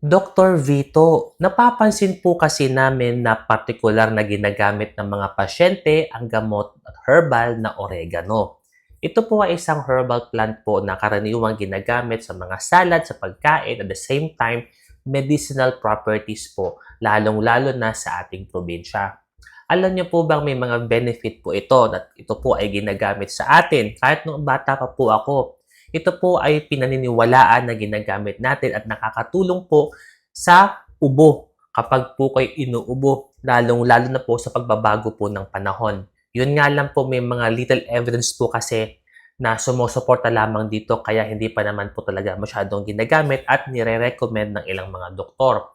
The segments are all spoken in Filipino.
Dr. Vito, napapansin po kasi namin na partikular na ginagamit ng mga pasyente ang gamot herbal na oregano. Ito po ay isang herbal plant po na karaniwang ginagamit sa mga salad, sa pagkain, at the same time, medicinal properties po, lalong-lalo na sa ating probinsya. Alam niyo po bang may mga benefit po ito at ito po ay ginagamit sa atin kahit nung bata pa po ako ito po ay pinaniniwalaan na ginagamit natin at nakakatulong po sa ubo kapag po kayo inuubo, lalong-lalo na po sa pagbabago po ng panahon. Yun nga lang po may mga little evidence po kasi na sumusuporta lamang dito kaya hindi pa naman po talaga masyadong ginagamit at nire-recommend ng ilang mga doktor.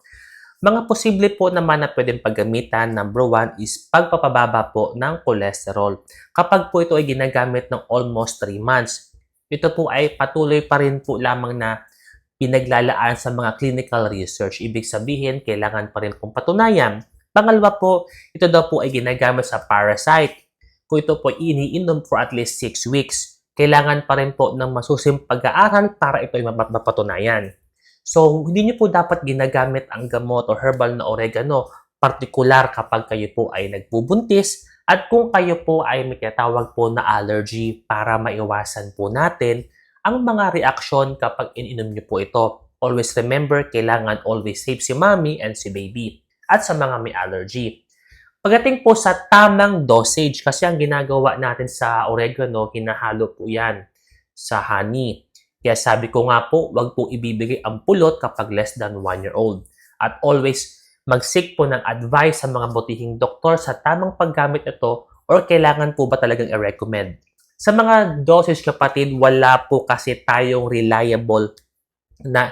Mga posible po naman na pwedeng paggamitan, number one is pagpapababa po ng cholesterol. Kapag po ito ay ginagamit ng almost 3 months, ito po ay patuloy pa rin po lamang na pinaglalaan sa mga clinical research. Ibig sabihin, kailangan pa rin pong patunayan. Pangalawa po, ito daw po ay ginagamit sa parasite. Kung ito po iniinom for at least 6 weeks, kailangan pa rin po ng masusim pag-aaral para ito ay mapat- mapatunayan. So, hindi niyo po dapat ginagamit ang gamot o herbal na oregano, partikular kapag kayo po ay nagbubuntis at kung kayo po ay may tinatawag po na allergy para maiwasan po natin ang mga reaksyon kapag ininom niyo po ito. Always remember, kailangan always save si mommy and si baby at sa mga may allergy. Pagdating po sa tamang dosage, kasi ang ginagawa natin sa oregano, hinahalo po yan sa honey. Kaya sabi ko nga po, wag po ibibigay ang pulot kapag less than 1 year old. At always mag-seek po ng advice sa mga butihing doktor sa tamang paggamit ito or kailangan po ba talagang i-recommend. Sa mga dosage kapatid, wala po kasi tayong reliable na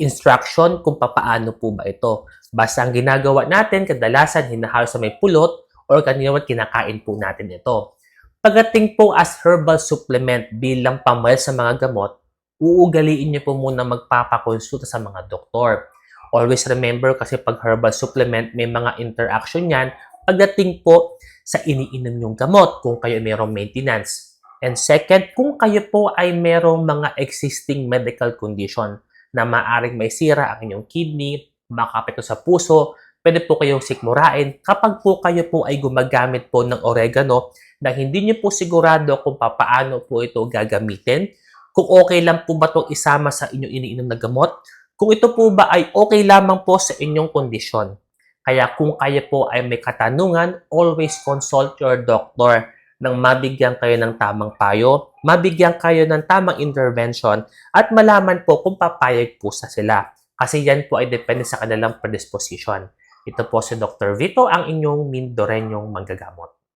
instruction kung papaano po ba ito. Basta ang ginagawa natin, kadalasan hinahalo sa may pulot or kanina kinakain po natin ito. Pagdating po as herbal supplement bilang pamail sa mga gamot, uugaliin niyo po muna magpapakonsulta sa mga doktor. Always remember kasi pag herbal supplement, may mga interaction yan pagdating po sa iniinom yung gamot kung kayo mayroong maintenance. And second, kung kayo po ay mayroong mga existing medical condition na maaring may sira ang inyong kidney, makapito sa puso, pwede po kayong sikmurain kapag po kayo po ay gumagamit po ng oregano na hindi niyo po sigurado kung papaano po ito gagamitin, kung okay lang po ba itong isama sa inyong iniinom na gamot, kung ito po ba ay okay lamang po sa inyong kondisyon. Kaya kung kayo po ay may katanungan, always consult your doctor nang mabigyan kayo ng tamang payo, mabigyan kayo ng tamang intervention, at malaman po kung papayag po sa sila. Kasi yan po ay depende sa kanilang predisposition. Ito po si Dr. Vito, ang inyong Mindorenyong manggagamot.